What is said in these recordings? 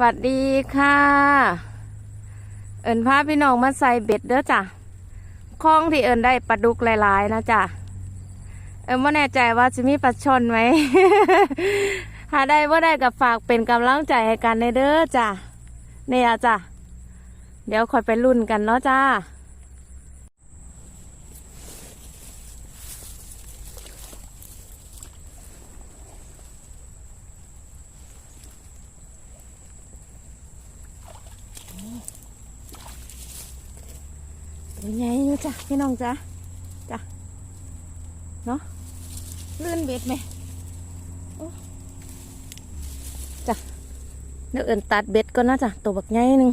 หวัดดีค่ะ เอิญพาพี่น้องมาใส่เบ็ดเด้อจ้ะคล้องที่เอิญได้ปลาดุกหลายๆนะจ้ะ เอิญไม่แน่ใจว่าจะมีปลาชนไหม หาได้ว่าได้กับฝากเป็นกำลังใจให้กันในเด้อจ้ะ เนี่ยจ้ะ เดี๋ยวคอยไปรุ่นกันเนาะจ้า เป็นไงอยู่จ้ะพี่น้องจ้ะจ้ะเนาะลื่นเบ็ดไหมจ้ะเดี๋ยวเอินตัดเบ็ดก็น่าจ้ะตัวบักไงหนึ่ง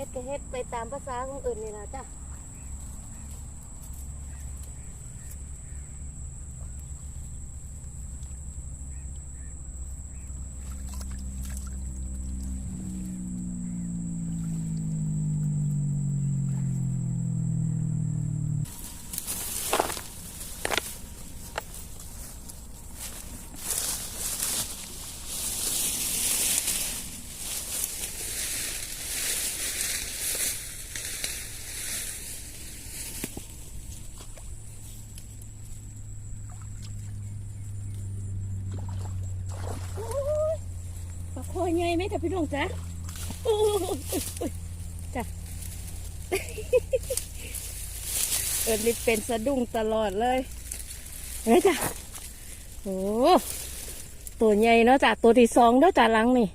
เฮ็ดก็เฮ็ดไปตามภาษาของอื่นนี่ล่ะจ้ะปลาคอย ไงไหมจ้ะพี่น้องจ้ะจ้ะเอินนี่เป็นสะดุ้งตลอดเลยเฮ้ยจ้ะโอ้ตัวใหญ่เนาะจ้ะตัวที่สองเนาะจ้ะลังนี่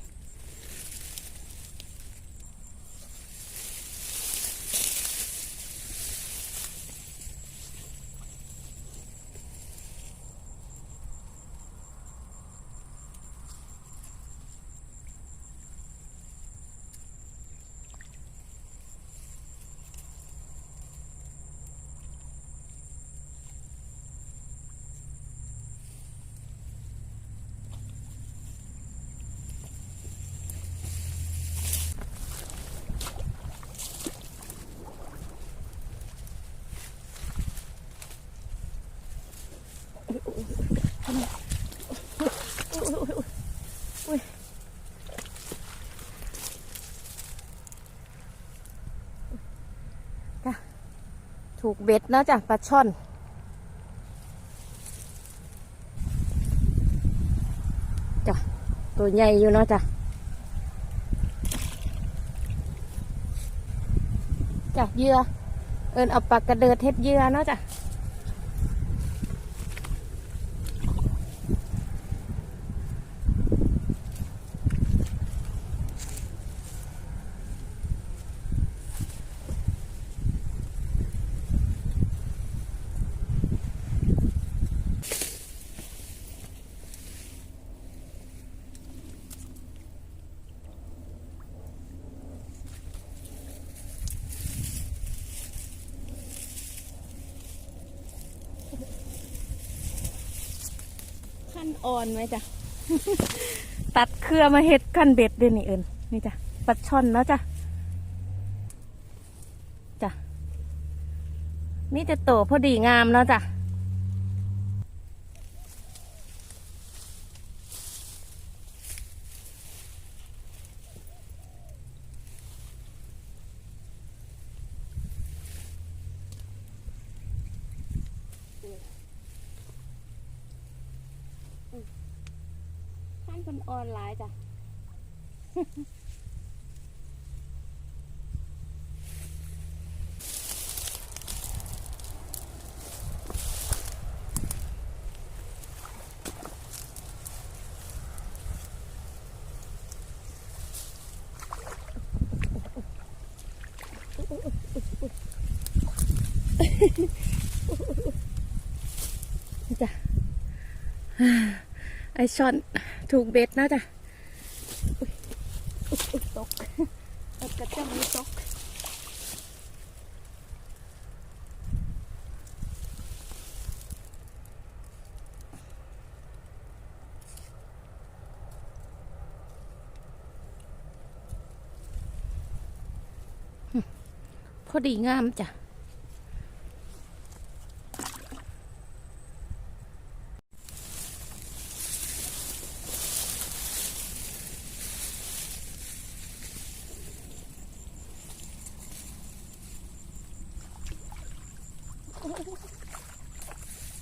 ถูกเบ็ดเนาะจ้ะปลาช่อน จ้ะ ตัวใหญ่อยู่เนาะจ้ะ จ้ะเหยื่อ เอินเอาปากกระเดิดเฮ็ดเหยื่อเนาะจ้ะ อ่อนไหมจ้ะ ตัดเครือมาเห็ดขั้นเบ็ดเด่นนี่เอิญนี่จ้ะปัดช่อนแล้วจ้ะจ้ะนี่จะโตพอดีงามแล้วจ้ะ ขั้นเป็นออนไลน์จ้ะจ้ะ ไอช่อนถูกเบ็ดนะจ๊ะตกกระเจ้าไม่ตกพอดีงามจ้ะ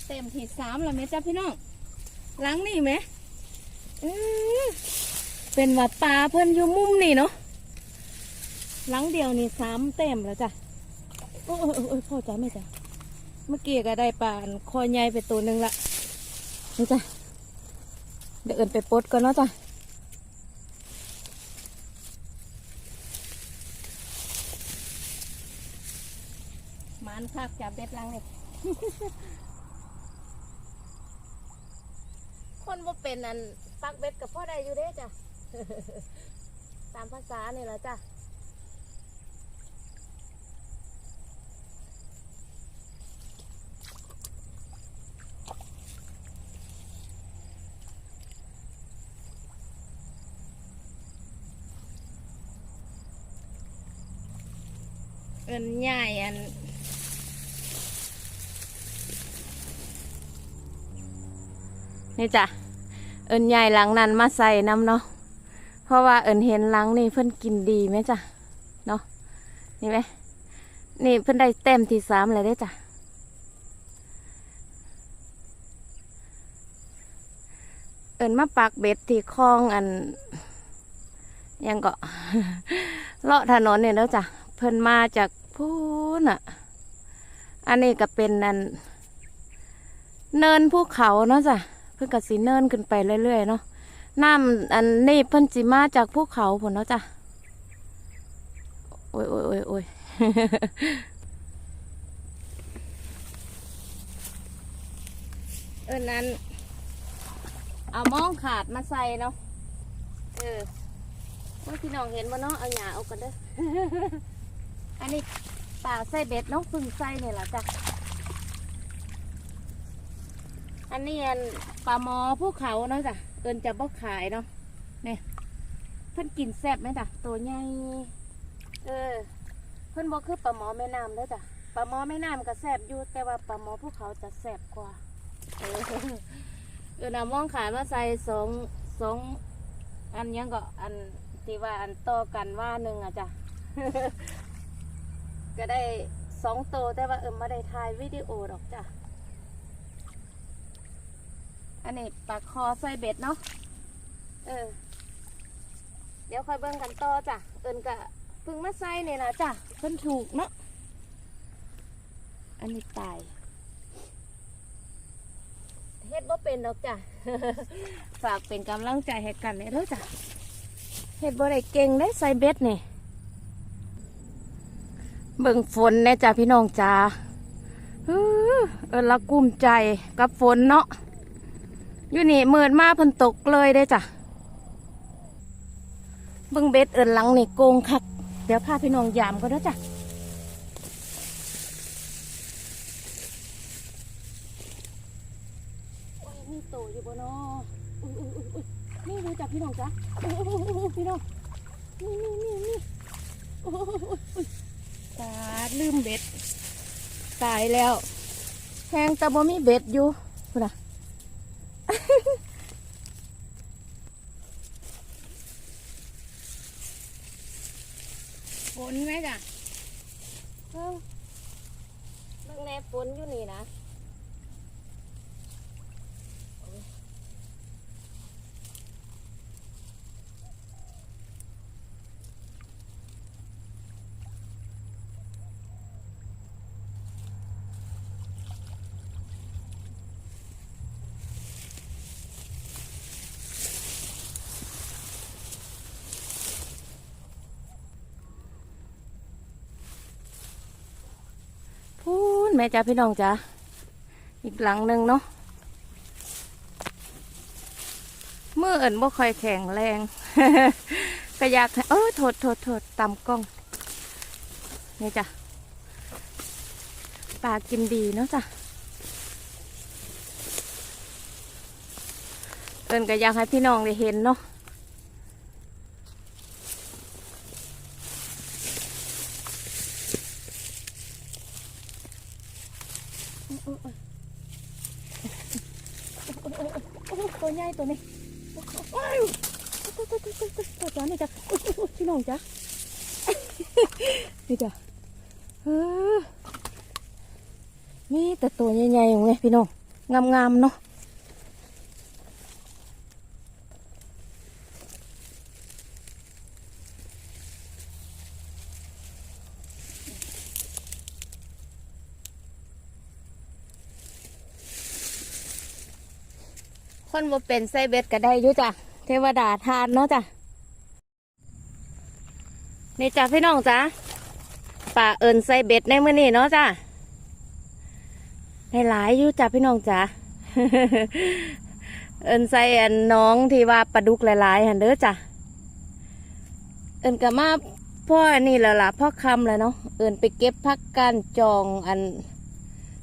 เต็มที่สามแล้วไหมจ้ะพี่น้องหล้างนี่ไหมเป็นว่าปลาเพิ่นอยู่มุมนี่เนาะหลังเดียวนี่สามเต็มแล้วจ้ะโอ้ยโอ้ยพ่อจ้าแม่จ้ะเมื่อกี้ก็ได้ปลาคอใหญ่ไปตัวหนึ่งละนี่จ้ะเดี๋ยวเอินไปปดก่อนเนาะจ้ะ มันคักจับเบ็ดลังนี่คนว่าเป็นอันปักเบ็ดกับพ่อได้อยู่เด้จ้ะ ตามภาษานี่แหละจ้ะเอินใหญ่อัน นี่จ้ะเอินใหญ่หลังนั้นมาใส่น้ำเนาะเพราะว่าเอินเห็นหลังนี่เพิ่อนกินดีไหมจ้ะเนาะนี่ไหมนี่เพิ่อนได้เต็มที่สามเลยได้จ้ะเอินมาปักเบ็ดที่คลองอัน ยังก็เลาะถนนเนี่ยแล้วจ้ะเพิ่นมาจากพูนอะ อันนี้ก็เป็นนันเนินภูเขาเนาะจ้ะ เพิ่นก็สีเนินขึ้นไปเรื่อยๆเนาะน้ำอันนี้เพิ่นจิมาจากภูเขาผลเนาะจ้ะโอ้ยโอ้ยโอ้ยโอ้ยเออนั้น เอามองขาดมาใส่เนาะเออว่าพี่น้องเห็นว่เนาะเอาหยาเอากันเด้ออันนี้ป่าใส่เบ็ดน้องพึ่งใส่เนี่ยแหละจ้ะ อันนี้อันปลาหมอภูเขาเนาะจ้ะเอินจะบ่ขายเนาะเนี่ยเพิ่นกินแซ่บไหมจ้ะตัวใหญ่เออ เพิ่นบอกคือปลาหมอแม่น้ำเด้อจ้ะปลาหมอแม่น้ำก็แซ่บอยู่แต่ว่าปลาหมอภูเขาจะแซ่บกว่า เออเออนำมองขายมาใส่สองสองอันยังก็อันที่ว่าอันโตกันว่าหนึ่งอะจ้ะก็ได้สองโตแต่ว่าเอิมไม่ได้ถ่ายวิดีโอหรอกจ้ะ อันนี้ปากคอใส่เบ็ดเนาะ เออ เดี๋ยวค่อยเบิ่งกันต่อจ้ะ เอินกะพึ่งมาใส่เนี่ยนะจ้ะเพิ่นถูกเนาะ อันนี้ตาย เฮ็ดบ่เป็นดอกจ้ะ ฝากเป็นกำลังใจให้กันเลยเด้อจ้ะ เฮ็ดบ่ได้เก่งได้ใส่เบ็ดนี่เบิ่งฝนแน่จ้ะพี่น้องจ้าอื้อเออละกุ้มใจกับฝนเนาะ อยู่นี่เมิดมาเพิ่นตกเลยได้จ้ะเบิ่งเบ็ดเอินหลังนี่โกงคัก เดี๋ยวพาพี่น้องยามก็เด้จ้ะโอ้ยมีโตอยู่บ่เนาะอุ้ยอุ้ยอุ้ยอุ้ยนี่ดูจับพี่น้องจ้ะอุ้ยอุ้ยพี่น้อง นี่นี่นี่นี่โอ้ยอุ้ยอุ้ยตาดลืมเบ็ด ตายแล้วแพงต่บ่มีเบ็ดอยู่พุ่นน่ะ ฝนไหมจ้ะเออเบิ่งแน่ฝนอยู่นี่นะ พูน แม่จ้าพี่น้องจ้าอีกหลังหนึ่งเนาะเมื่อเอินบ่ค่อยแข็งแรงก็อยากให้เออโทษโทษโทษตำกล้องนี่จ้ะปลากินดีเนาะจ้ะเอินก็อยากให้พี่น้องได้เห็นเนาะ ตัวใหญ่ตัวนี้โอ้ยตัวตัวตัวตัวตัวจ้านี่จ้ะอุ๊ยอุ๊ยอุ๊ยพี่น้องจ้ะนี่จ้ะเออมีแต่ตัวใหญ่ๆอย่างเงี้ยพี่น้องงามๆเนาะ คนบ่เป็นไซเบ็ดก็ได้อยู่จ้ะเทวดาทานเนาะจ้ะนี่จ้ะพี่น้องจ้ะป่าเอิญไซเบ็ดในมื้อนี้เนาะจ้ะได้หลายอยู่จ้ะพี่น้องจ้ะเอิญใส่อันน้องที่ว่าปลาดุกหลายๆหันเด้อจ้ะเอิญก็มาพ่ออันนี้แล้วล่ะพ่อคำแล้วเนาะเอิญไปเก็บพักการจองอัน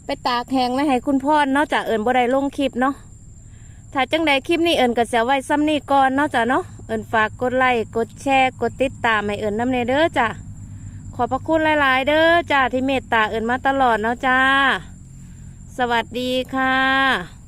ไปตากแห้งไว้ให้คุณพ่อเนาะจ้ะเอิญบ่ได้ลงคลิปเนาะ ถ้าจังใดคลิปนี้เอิญก็จะไว้ซ้ำนี่ก่อนเนาะจ้ะเนาะเอิญฝากกดไลค์กดแชร์กดติดตามให้เอิญน้ำเนเด้อจ้ะขอบพระคุณหลาย ๆ เด้อจ้ะที่เมตตาเอิญมาตลอดเนาะจ้าสวัสดีค่ะ